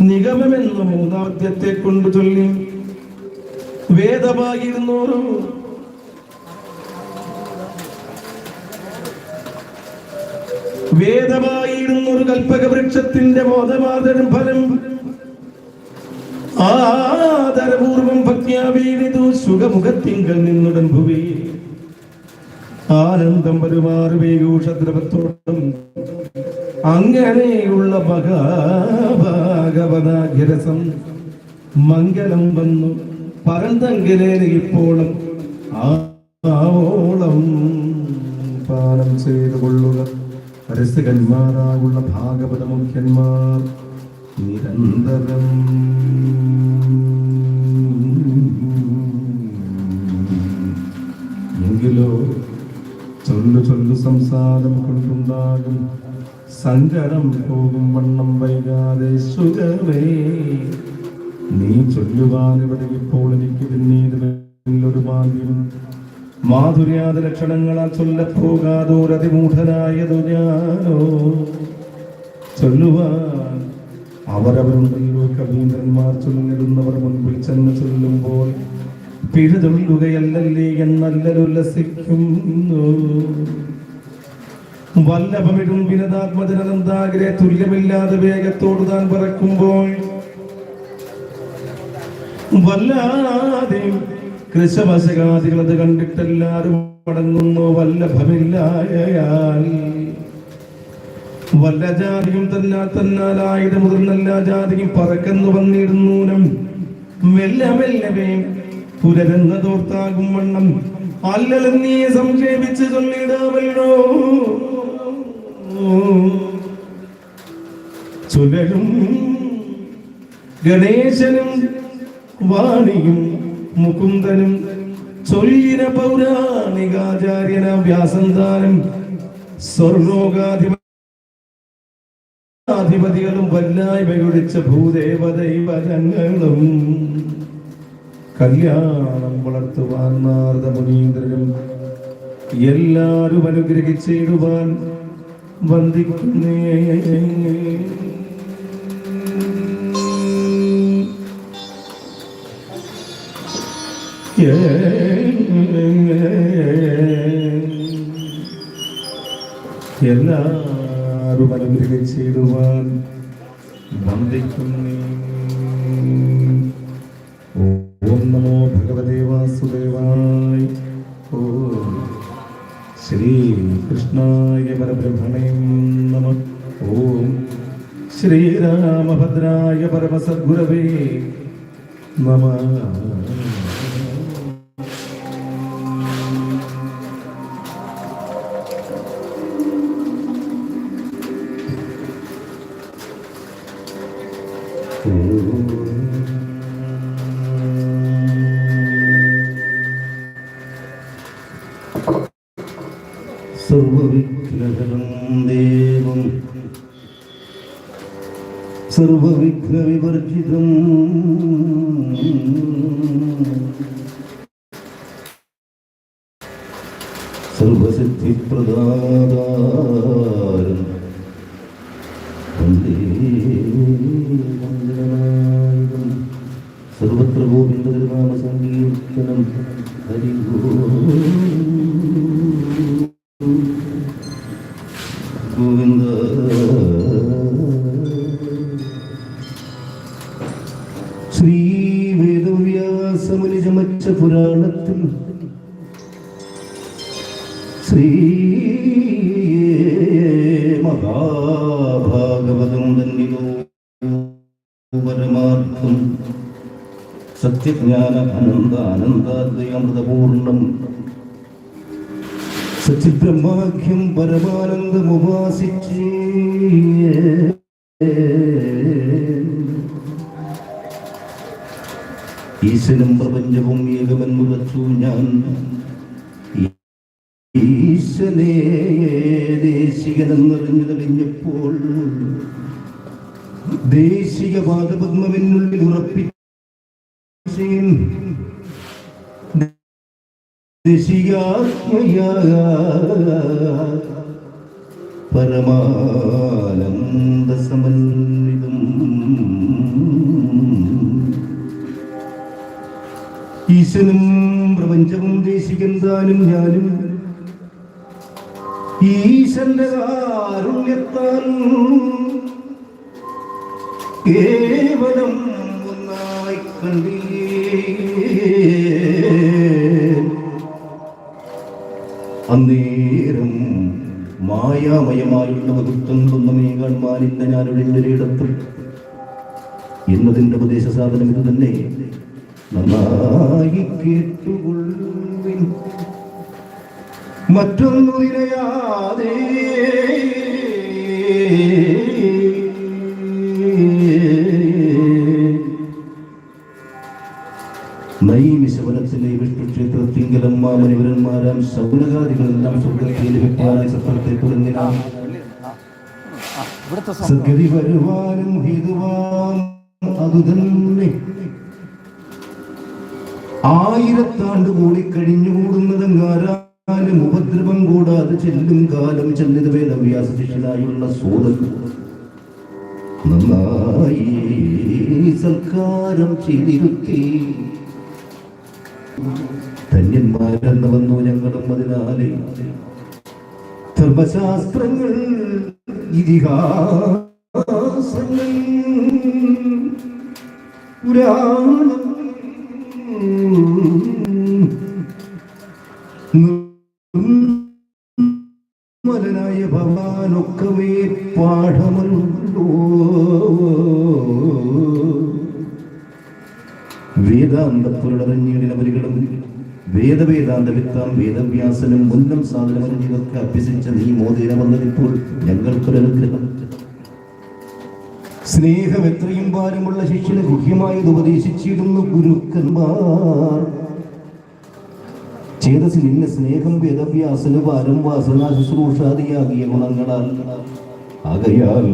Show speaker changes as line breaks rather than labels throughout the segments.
നിഗമമെന്ന മൂന്നാദ്യത്തെ കൊണ്ട് ചൊല്ലി. വേദമാകിരുന്നോറും വേദമായിരുന്നൊരു കൽപ്പക വൃക്ഷത്തിന്റെ ബോധമാതരം ഫലം ആദരപൂർവം ഭക്യാവീതു സുഖമുഖത്തിങ്കൽ നിന്നുടൻ ഭുവി. ആനന്ദം വരുമാറ് വേഗൂഷദ്രവത്തോടും അങ്ങനെയുള്ള ഭഗവതാഗ്രസം മംഗലം വന്നു. പരന്തങ്കിലേന് ഇപ്പോഴും ആവോളം പാനം ചെയ്തു കൊള്ളുക. പരസ്യകന്മാരാകുള്ള ഭാഗവത മുഖ്യന്മാർ നിരന്തരം എങ്കിലോ ചൊല്ലു ചൊല്ലു സംസാരം കൊണ്ടുണ്ടാകും. സങ്കടം പോകും വണ്ണം വൈകാതെ സുഖമേ നീ ചൊല്ലുവാൻ ഇവിടെ ഇപ്പോൾ എനിക്ക് പിന്നീട് ഒരു ഭാഗ്യം. മാധുര്യാദ ലക്ഷണങ്ങളാൽ ചൊല്ലപ്പോകാതോരതിമൂഢനായതു ഞാനോ. ചൊല്ലുവാൻ അവരവരുണ്ടല്ലോ കവീന്ദ്രന്മാർ ചൊല്ലിടുന്നവർ മുൻപിൽ ചെന്ന് ചൊല്ലുമ്പോൾ പിഴ എന്നല്ലരുല്ലസിക്കുന്നു വല്ലഭമിടും വിനതാത്മജനന്താഗ്രെ തുല്യമില്ലാതെ വേഗത്തോട് താൻ പറക്കുമ്പോൾ വല്ലാതെ കൃഷവശകാദികൾ അത് കണ്ടിട്ടെല്ലാരും മടങ്ങുന്നു വല്ലഭമില്ലായാൽ വല്ല ജാതിയും തന്നാൽ തന്നാലായത് മുതിർന്നെല്ലാ ജാതിയും പറക്കുന്നു വന്നിരുന്നൂനം മെല്ലെ മെല്ലവേ പുലരെന്നതോർത്താകും വണ്ണം. അല്ലലെന്നീ സംക്ഷേപിച്ച് ചൊല്ലിടാമല്ലോ. ചുലരും ഗണേശനും വാണിയും മുകുന്ദനും ചൊല്ലിന പൗരാണികാചാര്യന വ്യാസന്താനം സ്വർണോകാധിപതികളും ഒഴിച്ച ഭൂദേവദൈവജങ്ങളും കല്യാണം വളർത്തുവാൻ നാരദ മുനീന്ദ്രനും എല്ലാവരും അനുഗ്രഹിച്ചിടുവാൻ വന്ദിക്കുന്നേ. അനുഗ്രഹം അനുഗ്രഹിച്ചിടുവാൻ വന്ദിക്കുന്നേ. ഓം നമോ ഭഗവതേ വാസുദേവായ. ഓ. ശ്രീ കൃഷ്ണായ പരബ്രഹ്മണേ ശ്രീരാമഭദ്രായ പരമസദ്ഗുരവേ നമ. സർവവിഘ്നഹരം ദേവം സർവവിഘ്നവിവർജിതം. സർവസിദ്ധിപ്രദാതാരം സർവത്ര ഗോവിന്ദ തിരുനാമ സങ്കീർത്തനം. ഹരി വേദവ്യാസമുനിജമച്ച പുരാണത്തിൽ ശ്രീ മഹാഭാഗവതം പരമാർത്ഥം സത്യജ്ഞാന അനന്ത അനന്താദ്വയമൃതപൂർണം സച്ചിബ്രഹ്മാഖ്യം പരമാനന്ദമുപാസിച്ചേ. ഈശ്വരം പ്രപഞ്ചവും ഏകമെന്ന് വച്ചു ഞാൻ. ഈശ്വനെ ദേശികനെന്നറിഞ്ഞു ദേശിക പാദപത്മവിനുള്ളിൽ ഉറപ്പിച്ചു ദേശികാത്മയാ പരമാനന്ദ സമന്വിതം.
ഈശനും പ്രപഞ്ചവും ദേശിക്കും താനും ഞാനും. ഈശന്റെ കാരുണ്യത്താൽ കേവലം ഒന്നായി കണ്ടേ അന്നേരം മായാമയമായുള്ള വകുത്വങ്ങളൊന്നുമേ കാണുവാനില്ല ഞാനൊഴിഞ്ഞൊരിടത്തും എന്നതിന്റെ ഉപദേശ സാധനം ഇത് തന്നെ നന്നായി കേട്ടുകൊള്ളുവിൻ. മറ്റൊന്നു നിലയാതെ
ഇവിടുത്തെ
സദ്ഗതി വരുവാനും ഹേതുവാം അതുതന്നെ ആയിരത്താണ്ട് കൂടി കഴിഞ്ഞുകൂടുന്നതെങ്ങാരാലും ഉപദ്രവം കൂടാതെ ചെല്ലും കാലം ചെല്ലിത് വേദ ശിഷ്യനായുള്ള സോദൻ നന്നായി സൽക്കാരം ചെയ്തിരുത്തി. ധന്യന്മാരെന്ന് വന്നു ഞങ്ങളും അതിനാലെ. ധർമ്മശാസ്ത്രങ്ങൾ ഇതിഹാസങ്ങൾ. പുരാണം മലനായ ഭവാനൊക്കമേ പാഠമല്ലോ വേദാന്തപ്പുരടഞ്ഞീടിന വരികളും വേദവേദാന്ത വിത്താം വേദവ്യാസനും മുന്നം സാധനം ഇതൊക്കെ അഭ്യസിച്ച നീ മോദിനെ വന്നതിപ്പോൾ ഞങ്ങൾക്കൊരനുഗ്രഹം. സ്നേഹം എത്രയും ഭാരമുള്ള ശിഷ്യന് ഗുഹ്യമായത് ഉപദേശിച്ചിടുന്നു ഗുരുക്കന്മാർ. ചേതസിൽ സ്നേഹം വേദവ്യാസന് ഭാരം വാസന ശുശ്രൂഷാദിയാകിയ ഗുണങ്ങളാൽ. ആകയാൽ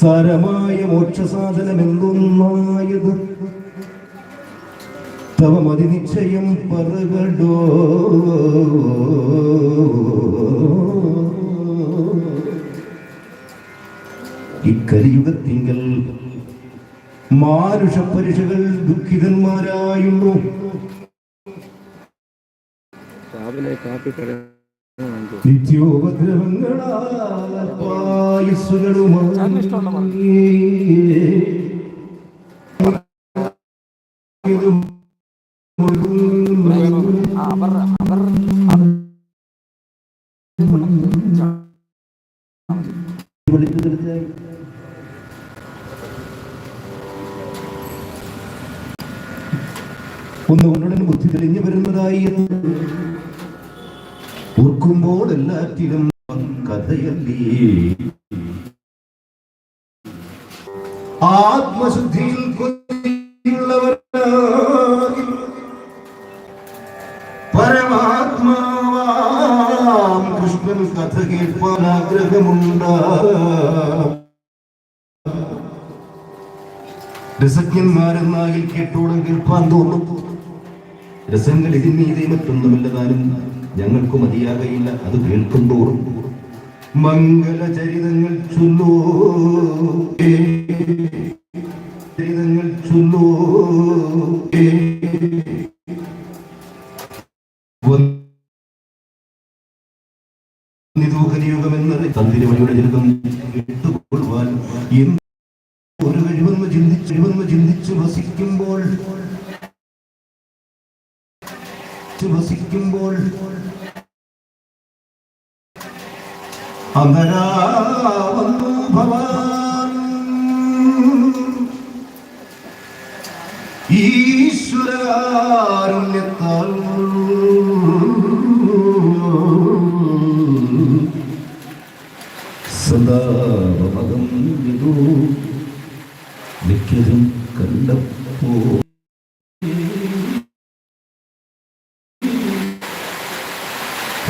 സാരമായ മോക്ഷസാധനം എന്തൊന്നായത് തവ മതി നിശ്ചയം പറകടോ. ഇക്കലിയുഗത്തിങ്കൽ മാനുഷ പരിഷകൾ ദുഃഖിതന്മാരായുള്ളൂ.
രാവിലെ കാപ്പി അവർ അവർ
വിളിച്ചു തീർച്ചയായും ഒന്നുകൊണ്ടുടൻ ബുദ്ധി തെളിഞ്ഞു വരുന്നതായി ഓർക്കുമ്പോൾ എല്ലാറ്റിലും കഥയല്ലേ? ആത്മശുദ്ധിയിൽ കൊതിയുള്ളവരായി പരമാത്മാവാം കൃഷ്ണൻ കഥ കേൾപ്പാൻ ആഗ്രഹമുണ്ട്. രസജ്ഞന്മാരെന്നാകിൽ കേട്ടോളം കേൾപ്പാൻ തോന്നും. രസങ്ങൾ ഇതിനീതേ മറ്റൊന്നുമില്ലതാനും ഞങ്ങൾക്ക് മതിയാകയില്ല അത് കേൾക്കുമ്പോൾ. മംഗളചരിതങ്ങൾ ചൊല്ലോ. ചരിതങ്ങൾ ചൊല്ലോ. ചിന്തിച്ച് വസിക്കുമ്പോൾ വസിക്കുമ്പോൾ അമരാ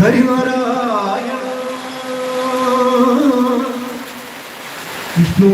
ഹരിനാരായണ വിഷ്ണു.